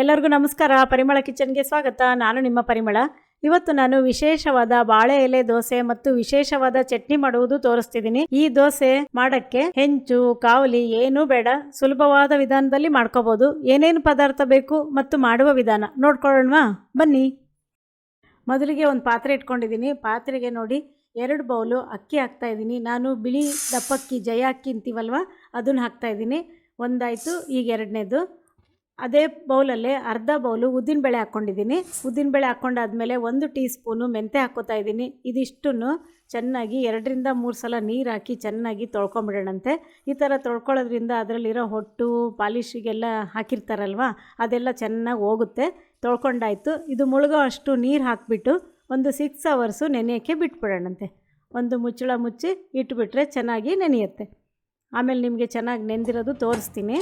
ಎಲ್ಲರಿಗೂ ನಮಸ್ಕಾರ. ಪರಿಮಳ ಕಿಚನ್ಗೆ ಸ್ವಾಗತ. ನಾನು ನಿಮ್ಮ ಪರಿಮಳ. ಇವತ್ತು ನಾನು ವಿಶೇಷವಾದ ಬಾಳೆ ಎಲೆ ದೋಸೆ ಮತ್ತು ವಿಶೇಷವಾದ ಚಟ್ನಿ ಮಾಡುವುದು ತೋರಿಸ್ತಿದ್ದೀನಿ. ಈ ದೋಸೆ ಮಾಡಕ್ಕೆ ಹೆಂಚು, ಕಾವಲಿ ಏನೂ ಬೇಡ. ಸುಲಭವಾದ ವಿಧಾನದಲ್ಲಿ ಮಾಡ್ಕೋಬಹುದು ಏನೇನು ಪದಾರ್ಥ ಬೇಕು ಮತ್ತು ಮಾಡುವ ವಿಧಾನ ನೋಡ್ಕೊಳ್ಳೋಣವಾ? ಬನ್ನಿ. ಮೊದಲಿಗೆ ಒಂದು ಪಾತ್ರೆ ಇಟ್ಕೊಂಡಿದ್ದೀನಿ. ಪಾತ್ರೆಗೆ ನೋಡಿ ಎರಡು ಬೌಲು ಅಕ್ಕಿ ಹಾಕ್ತಾ ಇದ್ದೀನಿ. ನಾನು ಬಿಳಿ ದಪ್ಪಕ್ಕಿ ಜಯ ಅಕ್ಕಿ ಅಂತೀವಲ್ವ? ಅದನ್ನು ಹಾಕ್ತಾ ಇದ್ದೀನಿ. ಒಂದಾಯಿತು. ಈಗ ಎರಡನೇದು. ಅದೇ ಬೌಲಲ್ಲೇ ಅರ್ಧ ಬೌಲು ಉದ್ದಿನಬೇಳೆ ಹಾಕ್ಕೊಂಡಿದ್ದೀನಿ. ಉದ್ದಿನಬೇಳೆ ಹಾಕ್ಕೊಂಡಾದ್ಮೇಲೆ ಒಂದು ಟೀ ಸ್ಪೂನು ಮೆಂತೆ ಹಾಕ್ಕೋತಾ ಇದ್ದೀನಿ. ಇದಿಷ್ಟನ್ನು ಚೆನ್ನಾಗಿ ಎರಡರಿಂದ ಮೂರು ಸಲ ನೀರು ಹಾಕಿ ಚೆನ್ನಾಗಿ ತೊಳ್ಕೊಂಬಿಡೋಣಂತೆ. ಈ ಥರ ತೊಳ್ಕೊಳ್ಳೋದ್ರಿಂದ ಅದರಲ್ಲಿರೋ ಹೊಟ್ಟು, ಪಾಲಿಶಿಗೆಲ್ಲ ಹಾಕಿರ್ತಾರಲ್ವ, ಅದೆಲ್ಲ ಚೆನ್ನಾಗಿ ಹೋಗುತ್ತೆ. ತೊಳ್ಕೊಂಡಾಯ್ತು. ಇದು ಮುಳುಗೋ ಅಷ್ಟು ನೀರು ಹಾಕಿಬಿಟ್ಟು ಒಂದು ಸಿಕ್ಸ್ ಅವರ್ಸು ನೆನೆಯೋಕ್ಕೆ ಬಿಟ್ಬಿಡೋಣಂತೆ. ಒಂದು ಮುಚ್ಚಳ ಮುಚ್ಚಿ ಇಟ್ಬಿಟ್ರೆ ಚೆನ್ನಾಗಿ ನೆನೆಯುತ್ತೆ. ಆಮೇಲೆ ನಿಮಗೆ ಚೆನ್ನಾಗಿ ನೆಂದಿರೋದು ತೋರಿಸ್ತೀನಿ.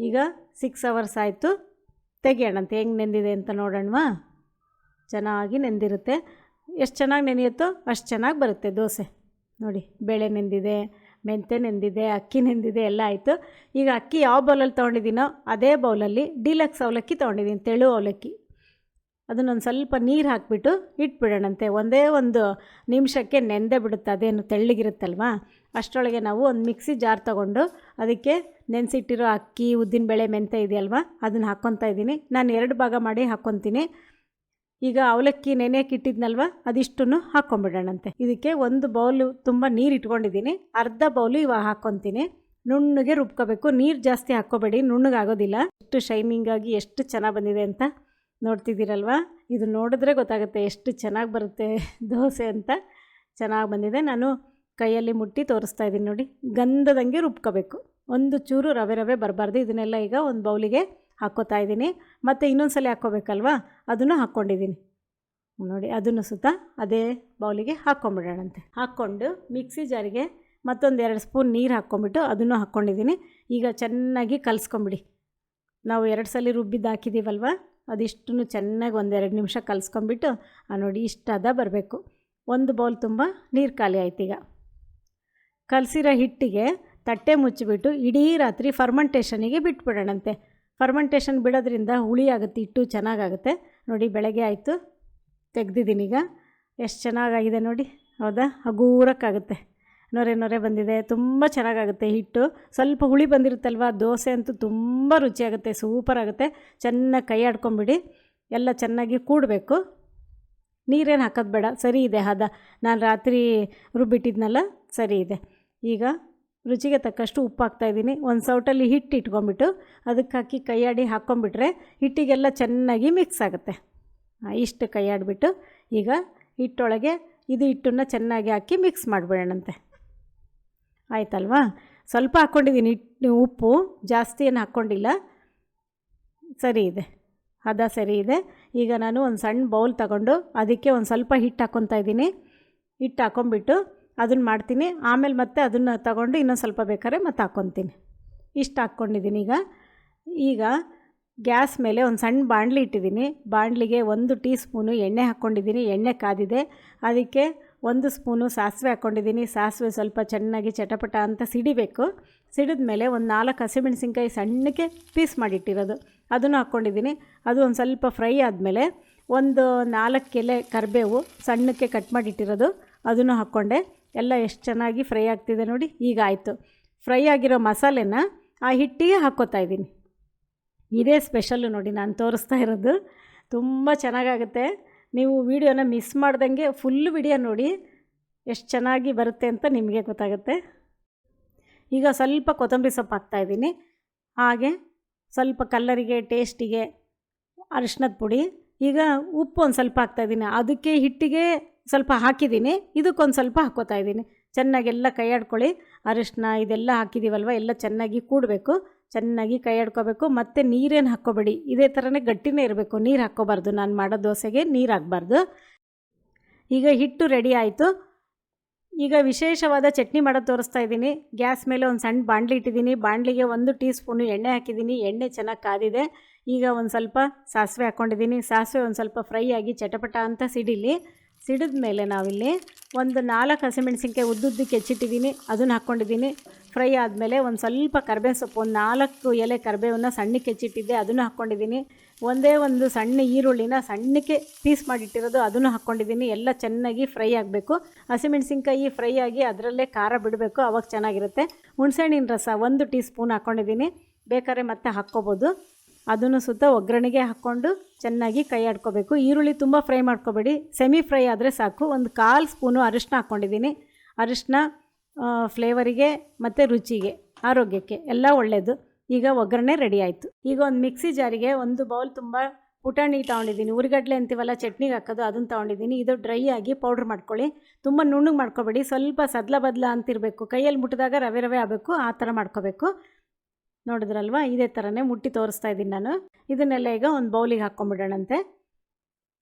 ಈಗ ಸಿಕ್ಸ್ ಅವರ್ಸ್ ಆಯಿತು. ತೆಗಿಯೋಣಂತೆ. ಹೆಂಗೆ ನೆಂದಿದೆ ಅಂತ ನೋಡೋಣವಾ? ಚೆನ್ನಾಗಿ ನೆಂದಿರುತ್ತೆ. ಎಷ್ಟು ಚೆನ್ನಾಗಿ ನೆನೆಯುತ್ತೋ ಅಷ್ಟು ಚೆನ್ನಾಗಿ ಬರುತ್ತೆ ದೋಸೆ. ನೋಡಿ, ಬೇಳೆ ನೆಂದಿದೆ ಮೆಂತೆ ನೆಂದಿದೆ, ಅಕ್ಕಿ ನೆಂದಿದೆ, ಎಲ್ಲ ಆಯಿತು. ಈಗ ಅಕ್ಕಿ ಯಾವ ಬೌಲಲ್ಲಿ ತೊಗೊಂಡಿದ್ದೀನೋ ಅದೇ ಬೌಲಲ್ಲಿ ಡಿಲಕ್ಸ್ ಅವಲಕ್ಕಿ ತೊಗೊಂಡಿದ್ದೀನಿ, ತೆಳು ಅವಲಕ್ಕಿ. ಅದನ್ನೊಂದು ಸ್ವಲ್ಪ ನೀರು ಹಾಕಿಬಿಟ್ಟು ಇಟ್ಬಿಡೋಣಂತೆ. ಒಂದೇ ಒಂದು ನಿಮಿಷಕ್ಕೆ ನೆಂದೆ ಬಿಡುತ್ತೆ, ಅದೇನು ತೆಳ್ಳಗಿರುತ್ತಲ್ವ? ಅಷ್ಟರೊಳಗೆ ನಾವು ಒಂದು ಮಿಕ್ಸಿ ಜಾರ್ ತಗೊಂಡು ಅದಕ್ಕೆ ನೆನೆಸಿಟ್ಟಿರೋ ಅಕ್ಕಿ ಉದ್ದಿನಬೇಳೆ ಮೆಂತೆ ಇದೆಯಲ್ವ? ಅದನ್ನು ಹಾಕ್ಕೊತಾ ಇದ್ದೀನಿ. ನಾನು ಎರಡು ಭಾಗ ಮಾಡಿ ಹಾಕ್ಕೊತೀನಿ. ಈಗ ಅವಲಕ್ಕಿ ನೆನೆಯಕ್ಕೆ ಇಟ್ಟಿದ್ನಲ್ವ ಅದಿಷ್ಟನ್ನು ಹಾಕ್ಕೊಂಬಿಡೋಣಂತೆ. ಇದಕ್ಕೆ ಒಂದು ಬೌಲು ತುಂಬ ನೀರು ಇಟ್ಕೊಂಡಿದ್ದೀನಿ. ಅರ್ಧ ಬೌಲು ಇವಾಗ ಹಾಕ್ಕೊತೀನಿ. ನುಣ್ಣಗೆ ರುಬ್ಕೋಬೇಕು. ನೀರು ಜಾಸ್ತಿ ಹಾಕ್ಕೋಬೇಡಿ. ನುಣ್ಣಗಾಗೋದಿಲ್ಲ. ಎಷ್ಟು ಶೈನಿಂಗಾಗಿ ಎಷ್ಟು ಚೆನ್ನಾಗಿ ಬಂದಿದೆ ಅಂತ ನೋಡ್ತಿದ್ದೀರಲ್ವ? ಇದು ನೋಡಿದ್ರೆ ಗೊತ್ತಾಗುತ್ತೆ ಎಷ್ಟು ಚೆನ್ನಾಗಿ ಬರುತ್ತೆ ದೋಸೆ ಅಂತ ಚೆನ್ನಾಗಿ ಬಂದಿದೆ. ನಾನು ಕೈಯಲ್ಲಿ ಮುಟ್ಟಿ ತೋರಿಸ್ತಾ ಇದ್ದೀನಿ ನೋಡಿ. ಗಂಧದಂಗೆ ರುಬ್ಕೋಬೇಕು. ಒಂದು ಚೂರು ರವೆ ರವೆ ಬರಬಾರ್ದು. ಇದನ್ನೆಲ್ಲ ಈಗ ಒಂದು ಬೌಲಿಗೆ ಹಾಕ್ಕೋತಾ ಇದ್ದೀನಿ. ಮತ್ತು ಇನ್ನೊಂದು ಸಲ ಹಾಕ್ಕೋಬೇಕಲ್ವಾ? ಅದನ್ನು ಹಾಕ್ಕೊಂಡಿದ್ದೀನಿ. ನೋಡಿ, ಅದನ್ನು ಸುತ್ತ ಅದೇ ಬೌಲಿಗೆ ಹಾಕ್ಕೊಂಬಿಡೋಣಂತೆ. ಹಾಕ್ಕೊಂಡು ಮಿಕ್ಸಿ ಜಾರಿಗೆ ಮತ್ತೊಂದು ಎರಡು ಸ್ಪೂನ್ ನೀರು ಹಾಕ್ಕೊಂಬಿಟ್ಟು ಅದನ್ನು ಹಾಕ್ಕೊಂಡಿದ್ದೀನಿ. ಈಗ ಚೆನ್ನಾಗಿ ಕಲಿಸ್ಕೊಂಬಿಡಿ. ನಾವು ಎರಡು ಸಲ ರುಬ್ಬಿದ್ದು ಹಾಕಿದ್ದೀವಲ್ವ? ಅದಿಷ್ಟನ್ನು ಚೆನ್ನಾಗಿ ಒಂದೆರಡು ನಿಮಿಷ ಕಲಿಸ್ಕೊಂಬಿಟ್ಟು ನೋಡಿ ಇಷ್ಟ ಅದ ಬರಬೇಕು. ಒಂದು ಬೌಲ್ ತುಂಬ ನೀರು ಖಾಲಿ ಆಯ್ತು ಈಗ. ಕಲಸಿರೋ ಹಿಟ್ಟಿಗೆ ತಟ್ಟೆ ಮುಚ್ಚಿಬಿಟ್ಟು ಇಡೀ ರಾತ್ರಿ ಫರ್ಮೆಂಟೇಷನಿಗೆ ಬಿಟ್ಬಿಡೋಣಂತೆ. ಫರ್ಮೆಂಟೇಷನ್ ಬಿಡೋದ್ರಿಂದ ಹುಳಿ ಆಗುತ್ತೆ, ಹಿಟ್ಟು ಚೆನ್ನಾಗಾಗುತ್ತೆ. ನೋಡಿ ಬೆಳಗ್ಗೆ ಆಯಿತು, ತೆಗ್ದಿದ್ದೀನಿ ಈಗ. ಎಷ್ಟು ಚೆನ್ನಾಗಾಗಿದೆ ನೋಡಿ. ಹೌದಾ? ಹಗೂರಕ್ಕಾಗುತ್ತೆ. ನೊರೆ ನೊರೆ ಬಂದಿದೆ. ತುಂಬ ಚೆನ್ನಾಗಾಗುತ್ತೆ ಹಿಟ್ಟು. ಸ್ವಲ್ಪ ಹುಳಿ ಬಂದಿರುತ್ತಲ್ವ? ದೋಸೆ ಅಂತೂ ತುಂಬ ರುಚಿಯಾಗುತ್ತೆ ಸೂಪರ್ ಆಗುತ್ತೆ. ಚೆನ್ನಾಗಿ ಕೈ ಆಡ್ಕೊಂಬಿಡಿ. ಎಲ್ಲ ಚೆನ್ನಾಗಿ ಕೂಡಬೇಕು. ನೀರೇನು ಹಾಕೋದು ಬೇಡ. ಸರಿ ಇದೆ ಹದ ನಾನು ರಾತ್ರಿ ರುಬ್ಬಿಟ್ಟಿದ್ನಲ್ಲ, ಸರಿ ಇದೆ. ಈಗ ರುಚಿಗೆ ತಕ್ಕಷ್ಟು ಉಪ್ಪು ಹಾಕ್ತಾಯಿದ್ದೀನಿ ಒಂದು ಸೌಟಲ್ಲಿ ಹಿಟ್ಟು ಇಟ್ಕೊಂಬಿಟ್ಟು ಅದಕ್ಕೆ ಹಾಕಿ ಕೈಯಾಡಿ ಹಾಕ್ಕೊಂಬಿಟ್ರೆ ಹಿಟ್ಟಿಗೆಲ್ಲ ಚೆನ್ನಾಗಿ ಮಿಕ್ಸ್ ಆಗುತ್ತೆ. ಇಷ್ಟು ಕೈಯಾಡಿಬಿಟ್ಟು ಈಗ ಹಿಟ್ಟೊಳಗೆ ಇದು ಹಿಟ್ಟನ್ನು ಚೆನ್ನಾಗಿ ಹಾಕಿ ಮಿಕ್ಸ್ ಮಾಡಿಬಿಡೋಣಂತೆ. ಆಯ್ತಲ್ವಾ? ಸ್ವಲ್ಪ ಹಾಕ್ಕೊಂಡಿದ್ದೀನಿ. ಉಪ್ಪು ಜಾಸ್ತಿ ಏನು ಹಾಕ್ಕೊಂಡಿಲ್ಲ. ಸರಿ ಇದೆ. ಹದ ಸರಿ ಇದೆ. ಈಗ ನಾನು ಒಂದು ಸಣ್ಣ ಬೌಲ್ ತಗೊಂಡು ಅದಕ್ಕೆ ಒಂದು ಸ್ವಲ್ಪ ಹಿಟ್ಟು ಹಾಕ್ಕೊತಾ ಇದ್ದೀನಿ. ಹಿಟ್ಟು ಹಾಕ್ಕೊಂಬಿಟ್ಟು ಅದನ್ನು ಮಾಡ್ತೀನಿ. ಆಮೇಲೆ ಮತ್ತೆ ಅದನ್ನು ತಗೊಂಡು ಇನ್ನೊಂದು ಸ್ವಲ್ಪ ಬೇಕಾದ್ರೆ ಮತ್ತೆ ಹಾಕ್ಕೊತೀನಿ. ಇಷ್ಟು ಹಾಕ್ಕೊಂಡಿದ್ದೀನಿ ಈಗ. ಈಗ ಗ್ಯಾಸ್ ಮೇಲೆ ಒಂದು ಸಣ್ಣ ಬಾಣಲಿ ಇಟ್ಟಿದ್ದೀನಿ. ಬಾಣಲಿಗೆ ಒಂದು ಟೀ ಸ್ಪೂನು ಎಣ್ಣೆ ಹಾಕ್ಕೊಂಡಿದ್ದೀನಿ. ಎಣ್ಣೆ ಕಾದಿದೆ. ಅದಕ್ಕೆ ಒಂದು ಸ್ಪೂನು ಸಾಸಿವೆ ಹಾಕ್ಕೊಂಡಿದ್ದೀನಿ. ಸಾಸಿವೆ ಸ್ವಲ್ಪ ಚೆನ್ನಾಗಿ ಚಟಪಟ ಅಂತ ಸಿಡಿಬೇಕು. ಸಿಡಿದ ಮೇಲೆ ಒಂದು ನಾಲ್ಕು ಹಸಿಮೆಣಸಿನ್ಕಾಯಿ ಸಣ್ಣಕ್ಕೆ ಪೀಸ್ ಮಾಡಿಟ್ಟಿರೋದು. ಅದನ್ನು ಹಾಕ್ಕೊಂಡಿದ್ದೀನಿ. ಅದು ಒಂದು ಸ್ವಲ್ಪ ಫ್ರೈ ಆದಮೇಲೆ ಒಂದು ನಾಲ್ಕು ಎಲೆ ಕರಿಬೇವು ಸಣ್ಣಕ್ಕೆ ಕಟ್ ಮಾಡಿಟ್ಟಿರೋದು. ಅದನ್ನು ಹಾಕ್ಕೊಂಡೆ. ಎಲ್ಲ ಎಷ್ಟು ಚೆನ್ನಾಗಿ ಫ್ರೈ ಆಗ್ತಿದೆ ನೋಡಿ, ಈಗ ಆಯಿತು. ಫ್ರೈ ಆಗಿರೋ ಮಸಾಲೆನ ಆ ಹಿಟ್ಟಿಗೆ ಹಾಕ್ಕೋತಾ ಇದ್ದೀನಿ. ಇದೇ ಸ್ಪೆಷಲ್ಲು ನೋಡಿ, ನಾನು ತೋರಿಸ್ತಾ ಇರೋದು. ತುಂಬ ಚೆನ್ನಾಗಾಗುತ್ತೆ. ನೀವು ವಿಡಿಯೋನ ಮಿಸ್ ಮಾಡ್ದಂಗೆ ಫುಲ್ ವಿಡಿಯೋ ನೋಡಿ ಎಷ್ಟು ಚೆನ್ನಾಗಿ ಬರುತ್ತೆ ಅಂತ ನಿಮಗೆ ಗೊತ್ತಾಗುತ್ತೆ. ಈಗ ಸ್ವಲ್ಪ ಕೊತ್ತಂಬರಿ ಸೊಪ್ಪು ಹಾಕ್ತಾಯಿದ್ದೀನಿ ಹಾಗೆ ಸ್ವಲ್ಪ ಕಲ್ಲರಿಗೆ, ಟೇಸ್ಟಿಗೆ ಅರಿಶಿನದ ಪುಡಿ. ಈಗ ಉಪ್ಪು ಒಂದು ಸ್ವಲ್ಪ ಹಾಕ್ತಾಯಿದ್ದೀನಿ ಅದಕ್ಕೆ ಹಿಟ್ಟಿಗೆ ಸ್ವಲ್ಪ ಹಾಕಿದ್ದೀನಿ. ಇದಕ್ಕೊಂದು ಸ್ವಲ್ಪ ಹಾಕ್ಕೋತಾ ಇದ್ದೀನಿ. ಚೆನ್ನಾಗೆಲ್ಲ ಕೈ ಆಡ್ಕೊಳ್ಳಿ ಅರಿಶಿನ ಇದೆಲ್ಲ ಹಾಕಿದ್ದೀವಲ್ವ ಎಲ್ಲ ಚೆನ್ನಾಗಿ ಕೂಡಬೇಕು. ಚೆನ್ನಾಗಿ ಕೈ ಆಡ್ಕೋಬೇಕು ಮತ್ತು ನೀರೇನು ಹಾಕ್ಕೋಬೇಡಿ. ಇದೇ ಥರನೇ ಗಟ್ಟಿನೇ ಇರಬೇಕು. ನೀರು ಹಾಕ್ಕೋಬಾರ್ದು. ನಾನು ಮಾಡೋ ದೋಸೆಗೆ ನೀರು ಹಾಕ್ಬಾರ್ದು. ಈಗ ಹಿಟ್ಟು ರೆಡಿ ಆಯಿತು. ಈಗ ವಿಶೇಷವಾದ ಚಟ್ನಿ ಮಾಡೋದು ತೋರಿಸ್ತಾ ಇದ್ದೀನಿ. ಗ್ಯಾಸ್ ಮೇಲೆ ಒಂದು ಸಣ್ಣ ಬಾಣಲಿ ಇಟ್ಟಿದ್ದೀನಿ. ಬಾಣಲಿಗೆ ಒಂದು ಟೀ ಸ್ಪೂನು ಎಣ್ಣೆ ಹಾಕಿದ್ದೀನಿ. ಎಣ್ಣೆ ಚೆನ್ನಾಗಿ ಕಾದಿದೆ. ಈಗ ಒಂದು ಸ್ವಲ್ಪ ಸಾಸಿವೆ ಹಾಕ್ಕೊಂಡಿದ್ದೀನಿ ಸಾಸಿವೆ ಒಂದು ಸ್ವಲ್ಪ ಫ್ರೈ ಆಗಿ ಚಟಪಟ ಅಂತ ಸಿಡಿಲಿ ಸಿಡಿದ ಮೇಲೆ ನಾವಿಲ್ಲಿ ಒಂದು ನಾಲ್ಕು ಹಸಿಮೆಣಸಿನ್ಕಾಯಿ ಉದ್ದುದ್ದಕ್ಕೆ ಹೆಚ್ಚಿಟ್ಟಿದ್ದೀನಿ, ಅದನ್ನು ಹಾಕ್ಕೊಂಡಿದ್ದೀನಿ. ಫ್ರೈ ಆದಮೇಲೆ ಒಂದು ಸ್ವಲ್ಪ ಕರ್ಬೇವು ಸೊಪ್ಪು, ಒಂದು ನಾಲ್ಕು ಎಲೆ ಕರ್ಬೇವನ್ನ ಸಣ್ಣಕ್ಕೆ ಹೆಚ್ಚಿಟ್ಟಿದ್ದೆ, ಅದನ್ನು ಹಾಕ್ಕೊಂಡಿದ್ದೀನಿ. ಒಂದೇ ಒಂದು ಸಣ್ಣ ಈರುಳ್ಳಿನ ಸಣ್ಣಕ್ಕೆ ಪೀಸ್ ಮಾಡಿಟ್ಟಿರೋದು, ಅದನ್ನು ಹಾಕ್ಕೊಂಡಿದ್ದೀನಿ. ಎಲ್ಲ ಚೆನ್ನಾಗಿ ಫ್ರೈ ಆಗಬೇಕು. ಹಸಿಮೆಣಸಿನ್ಕಾಯಿ ಫ್ರೈ ಆಗಿ ಅದರಲ್ಲೇ ಖಾರ ಬಿಡಬೇಕು, ಅವಾಗ ಚೆನ್ನಾಗಿರುತ್ತೆ. ಹುಣಸೆಹಣ್ಣಿನ ರಸ ಒಂದು ಟೀ ಸ್ಪೂನ್ ಹಾಕ್ಕೊಂಡಿದ್ದೀನಿ. ಬೇಕಾದ್ರೆ ಮತ್ತೆ ಹಾಕ್ಕೋಬೋದು. ಅದನ್ನು ಸುತ್ತ ಒಗ್ಗರಣೆಗೆ ಹಾಕ್ಕೊಂಡು ಚೆನ್ನಾಗಿ ಕೈ ಆಡ್ಕೋಬೇಕು. ಈರುಳ್ಳಿ ತುಂಬ ಫ್ರೈ ಮಾಡ್ಕೋಬೇಡಿ. ಸೆಮಿ ಫ್ರೈ ಆದರೆ ಸಾಕು. ಒಂದು ಕಾಲು ಸ್ಪೂನು ಅರಿಶಿನ ಹಾಕ್ಕೊಂಡಿದ್ದೀನಿ. ಅರಿಶಿನ ಫ್ಲೇವರಿಗೆ ಮತ್ತು ರುಚಿಗೆ, ಆರೋಗ್ಯಕ್ಕೆ ಎಲ್ಲ ಒಳ್ಳೆಯದು ಈಗ ಒಗ್ಗರಣೆ ರೆಡಿ ಆಯಿತು. ಈಗ ಒಂದು ಮಿಕ್ಸಿ ಜಾರಿಗೆ ಒಂದು ಬೌಲ್ ತುಂಬ ಪುಟಾಣಿ ತೊಗೊಂಡಿದ್ದೀನಿ. ಉರಿಗಡ್ಲೆ ಅಂತೀವಲ್ಲ, ಚಟ್ನಿಗೆ ಹಾಕೋದು ಅದನ್ನು ತೊಗೊಂಡಿದ್ದೀನಿ. ಇದು ಡ್ರೈ ಆಗಿ ಪೌಡ್ರ್ ಮಾಡ್ಕೊಳ್ಳಿ. ತುಂಬ ನುಣ್ಣಗೆ ಮಾಡ್ಕೋಬೇಡಿ. ಸ್ವಲ್ಪ ಸದ್ಲ ಬದಲ ಅಂತಿರಬೇಕು. ಕೈಯಲ್ಲಿ ಮುಟ್ಟಿದಾಗ ರವೆ ರವೆ ಆಗಬೇಕು. ಆ ಥರ ಮಾಡ್ಕೋಬೇಕು. ನೋಡಿದ್ರಲ್ವಾ? ಇದೇ ಥರನೇ ಮುಟ್ಟಿ ತೋರಿಸ್ತಾ ಇದ್ದೀನಿ ನಾನು. ಇದನ್ನೆಲ್ಲ ಈಗ ಒಂದು ಬೌಲಿಗೆ ಹಾಕ್ಕೊಂಬಿಡೋಣಂತೆ.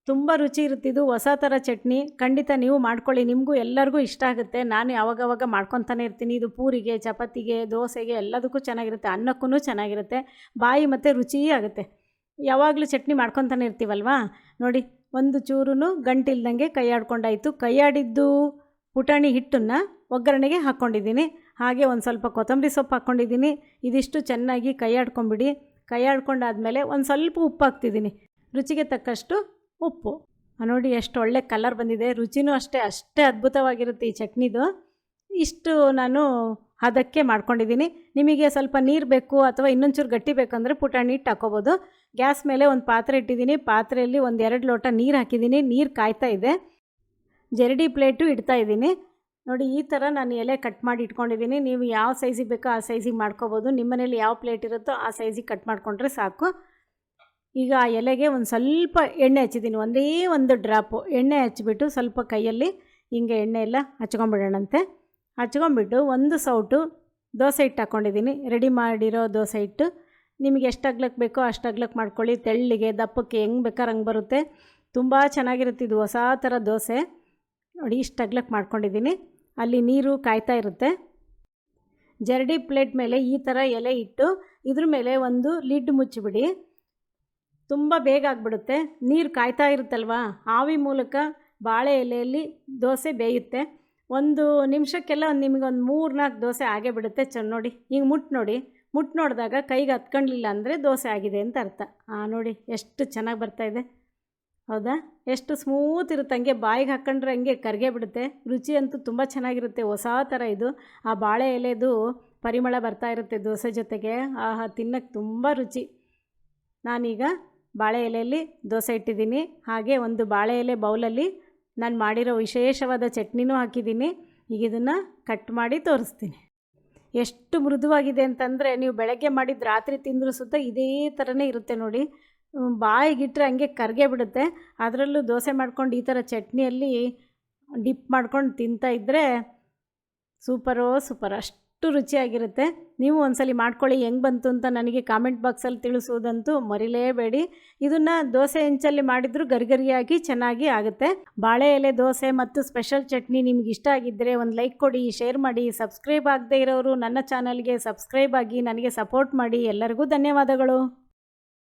ತುಂಬ ರುಚಿ ಇರುತ್ತಿದ್ದು ಹೊಸ ಥರ ಚಟ್ನಿ. ಖಂಡಿತ ನೀವು ಮಾಡ್ಕೊಳ್ಳಿ. ನಿಮಗೂ ಎಲ್ಲರಿಗೂ ಇಷ್ಟ ಆಗುತ್ತೆ. ನಾನು ಯಾವಾಗವಾಗ ಮಾಡ್ಕೊತಾನೆ ಇರ್ತೀನಿ. ಇದು ಪೂರಿಗೆ, ಚಪಾತಿಗೆ, ದೋಸೆಗೆ ಎಲ್ಲದಕ್ಕೂ ಚೆನ್ನಾಗಿರುತ್ತೆ. ಅನ್ನಕ್ಕೂ ಚೆನ್ನಾಗಿರುತ್ತೆ. ಬಾಯಿ ಮತ್ತು ರುಚಿಯೇ ಆಗುತ್ತೆ. ಯಾವಾಗಲೂ ಚಟ್ನಿ ಮಾಡ್ಕೊತಾನೆ ಇರ್ತೀವಲ್ವಾ? ನೋಡಿ, ಒಂದು ಚೂರು ಗಂಟಿಲ್ದಂಗೆ ಕೈಯಾಡ್ಕೊಂಡಾಯಿತು. ಕೈಯಾಡಿದ್ದು ಪುಟಾಣಿ ಹಿಟ್ಟನ್ನು ಒಗ್ಗರಣೆಗೆ ಹಾಕ್ಕೊಂಡಿದ್ದೀನಿ. ಹಾಗೆ ಒಂದು ಸ್ವಲ್ಪ ಕೊತ್ತಂಬರಿ ಸೊಪ್ಪು ಹಾಕ್ಕೊಂಡಿದ್ದೀನಿ ಇದಿಷ್ಟು ಚೆನ್ನಾಗಿ ಕೈ ಆಡ್ಕೊಂಬಿಡಿ ಕೈ ಆಡ್ಕೊಂಡಾದ್ಮೇಲೆ ಒಂದು ಸ್ವಲ್ಪ ಉಪ್ಪು ಹಾಕ್ತಿದ್ದೀನಿ. ರುಚಿಗೆ ತಕ್ಕಷ್ಟು ಉಪ್ಪು. ನೋಡಿ ಎಷ್ಟು ಒಳ್ಳೆ ಕಲರ್ ಬಂದಿದೆ. ರುಚಿನೂ ಅಷ್ಟೇ ಅಷ್ಟೇ ಅದ್ಭುತವಾಗಿರುತ್ತೆ ಈ ಚಟ್ನಿದು. ಇಷ್ಟು ನಾನು ಹದಕ್ಕೆ ಮಾಡ್ಕೊಂಡಿದ್ದೀನಿ. ನಿಮಗೆ ಸ್ವಲ್ಪ ನೀರು ಬೇಕು ಅಥವಾ ಇನ್ನೊಂಚೂರು ಗಟ್ಟಿ ಬೇಕಂದರೆ ಪುಟಾಣಿ ಹಿಟ್ಟು ಹಾಕೋಬೋದು. ಗ್ಯಾಸ್ ಮೇಲೆ ಒಂದು ಪಾತ್ರೆ ಇಟ್ಟಿದ್ದೀನಿ. ಪಾತ್ರೆಯಲ್ಲಿ ಒಂದು ಎರಡು ಲೋಟ ನೀರು ಹಾಕಿದ್ದೀನಿ. ನೀರು ಕಾಯ್ತಾ ಇದೆ. ಜರಡಿ ಪ್ಲೇಟು ಇಡ್ತಾ ಇದ್ದೀನಿ. ನೋಡಿ, ಈ ಥರ ನಾನು ಎಲೆ ಕಟ್ ಮಾಡಿ ಇಟ್ಕೊಂಡಿದ್ದೀನಿ. ನೀವು ಯಾವ ಸೈಜಿಗೆ ಬೇಕೋ ಆ ಸೈಜಿಗೆ ಮಾಡ್ಕೋಬೋದು. ನಿಮ್ಮ ಮನೇಲಿ ಯಾವ ಪ್ಲೇಟ್ ಇರುತ್ತೋ ಆ ಸೈಜಿಗೆ ಕಟ್ ಮಾಡಿಕೊಂಡ್ರೆ ಸಾಕು. ಈಗ ಆ ಎಲೆಗೆ ಒಂದು ಸ್ವಲ್ಪ ಎಣ್ಣೆ ಹಚ್ಚಿದ್ದೀನಿ. ಒಂದೇ ಒಂದು ಡ್ರಾಪು ಎಣ್ಣೆ ಹಚ್ಚಿಬಿಟ್ಟು ಸ್ವಲ್ಪ ಕೈಯಲ್ಲಿ ಹಿಂಗೆ ಎಣ್ಣೆ ಎಲ್ಲ ಹಚ್ಕೊಂಬಿಡೋಣಂತೆ. ಹಚ್ಕೊಂಬಿಟ್ಟು ಒಂದು ಸೌಟು ದೋಸೆ ಹಿಟ್ಟು ಹಾಕ್ಕೊಂಡಿದ್ದೀನಿ ರೆಡಿ ಮಾಡಿರೋ ದೋಸೆ ಹಿಟ್ಟು. ನಿಮಗೆ ಎಷ್ಟು ಅಗ್ಲಕ್ಕೆ ಬೇಕೋ ಅಷ್ಟು ಅಗ್ಲಕ್ಕೆ ಮಾಡ್ಕೊಳ್ಳಿ. ತೆಳ್ಳಿಗೆ, ದಪ್ಪಕ್ಕೆ ಹೆಂಗೆ ಬೇಕಾದ್ರೆ ಹಂಗೆ ಬರುತ್ತೆ. ತುಂಬ ಚೆನ್ನಾಗಿರುತ್ತೆ ಇದು ಹೊಸ ಥರ ದೋಸೆ. ನೋಡಿ, ಇಷ್ಟು ಅಗ್ಲಕ್ಕೆ ಮಾಡ್ಕೊಂಡಿದ್ದೀನಿ. ಅಲ್ಲಿ ನೀರು ಕಾಯ್ತಾ ಇರುತ್ತೆ. ಜರಡಿ ಪ್ಲೇಟ್ ಮೇಲೆ ಈ ಥರ ಎಲೆ ಇಟ್ಟು ಇದ್ರ ಮೇಲೆ ಒಂದು ಲಿಡ್ ಮುಚ್ಚಿಬಿಡಿ. ತುಂಬ ಬೇಗ ಆಗಿಬಿಡುತ್ತೆ. ನೀರು ಕಾಯ್ತಾ ಇರುತ್ತಲ್ವಾ? ಆವಿ ಮೂಲಕ ಬಾಳೆ ಎಲೆಯಲ್ಲಿ ದೋಸೆ ಬೇಯುತ್ತೆ. ಒಂದು ನಿಮಿಷಕ್ಕೆಲ್ಲ ಒಂದು ನಿಮಗೆ ಒಂದು ಮೂರು ನಾಲ್ಕು ದೋಸೆ ಆಗೇ ಬಿಡುತ್ತೆ. ಚೆನ್ನ ನೋಡಿ ಈಗ ಮುಟ್ಟು ನೋಡಿ. ಮುಟ್ಟು ನೋಡಿದಾಗ ಕೈಗೆ ಹತ್ಕೊಂಡಿಲ್ಲ ಅಂದರೆ ದೋಸೆ ಆಗಿದೆ ಅಂತ ಅರ್ಥ. ನೋಡಿ, ಎಷ್ಟು ಚೆನ್ನಾಗಿ ಬರ್ತಾಯಿದೆ ಹೌದಾ? ಎಷ್ಟು ಸ್ಮೂತ್ ಇರುತ್ತೆ. ಹಂಗೆ ಬಾಯಿಗೆ ಹಾಕ್ಕೊಂಡ್ರೆ ಹಂಗೆ ಕರಿಗೆ ಬಿಡುತ್ತೆ. ರುಚಿ ಅಂತೂ ತುಂಬ ಚೆನ್ನಾಗಿರುತ್ತೆ. ಹೊಸ ಥರ ಇದು. ಆ ಬಾಳೆ ಎಲೆದು ಪರಿಮಳ ಬರ್ತಾ ಇರುತ್ತೆ ದೋಸೆ ಜೊತೆಗೆ. ಆಹಾ ತಿನ್ನಕ್ಕೆ ತುಂಬ ರುಚಿ. ನಾನೀಗ ಬಾಳೆ ಎಲೆಯಲ್ಲಿ ದೋಸೆ ಇಟ್ಟಿದ್ದೀನಿ. ಹಾಗೆ ಒಂದು ಬಾಳೆ ಎಲೆ ಬೌಲಲ್ಲಿ ನಾನು ಮಾಡಿರೋ ವಿಶೇಷವಾದ ಚಟ್ನಿನೂ ಹಾಕಿದ್ದೀನಿ. ಈಗ ಇದನ್ನು ಕಟ್ ಮಾಡಿ ತೋರಿಸ್ತೀನಿ. ಎಷ್ಟು ಮೃದುವಾಗಿದೆ ಅಂತಂದರೆ ನೀವು ಬೆಳಗ್ಗೆ ಮಾಡಿದ ರಾತ್ರಿ ತಿಂದರೂ ಸುತ್ತ ಇದೇ ಥರನೇ ಇರುತ್ತೆ ನೋಡಿ. ಬಾಯಿಗಿಟ್ರೆ ಹಂಗೆ ಕರ್ಗೆ ಬಿಡುತ್ತೆ. ಅದರಲ್ಲೂ ದೋಸೆ ಮಾಡ್ಕೊಂಡು ಈ ಥರ ಚಟ್ನಿಯಲ್ಲಿ ಡಿಪ್ ಮಾಡ್ಕೊಂಡು ತಿಂತಾ ಇದ್ದರೆ ಸೂಪರೋ ಸೂಪರ್, ಅಷ್ಟು ರುಚಿಯಾಗಿರುತ್ತೆ. ನೀವು ಒಂದ್ಸಲಿ ಮಾಡ್ಕೊಳ್ಳಿ, ಹೆಂಗೆ ಬಂತು ಅಂತ ನನಗೆ ಕಾಮೆಂಟ್ ಬಾಕ್ಸಲ್ಲಿ ತಿಳಿಸುವುದಂತೂ ಮರಿಲೇಬೇಡಿ. ಇದನ್ನು ದೋಸೆ ಹೆಂಚಲ್ಲಿ ಮಾಡಿದರೂ ಗರಿಗರಿಯಾಗಿ ಚೆನ್ನಾಗಿ ಆಗುತ್ತೆ. ಬಾಳೆ ಎಲೆ ದೋಸೆ ಮತ್ತು ಸ್ಪೆಷಲ್ ಚಟ್ನಿ ನಿಮ್ಗೆ ಇಷ್ಟ ಆಗಿದ್ದರೆ ಒಂದು ಲೈಕ್ ಕೊಡಿ, ಶೇರ್ ಮಾಡಿ, ಸಬ್ಸ್ಕ್ರೈಬ್ ಆಗದೇ ಇರೋರು ನನ್ನ ಚಾನಲ್ಗೆ ಸಬ್ಸ್ಕ್ರೈಬ್ ಆಗಿ ನನಗೆ ಸಪೋರ್ಟ್ ಮಾಡಿ. ಎಲ್ಲರಿಗೂ ಧನ್ಯವಾದಗಳು.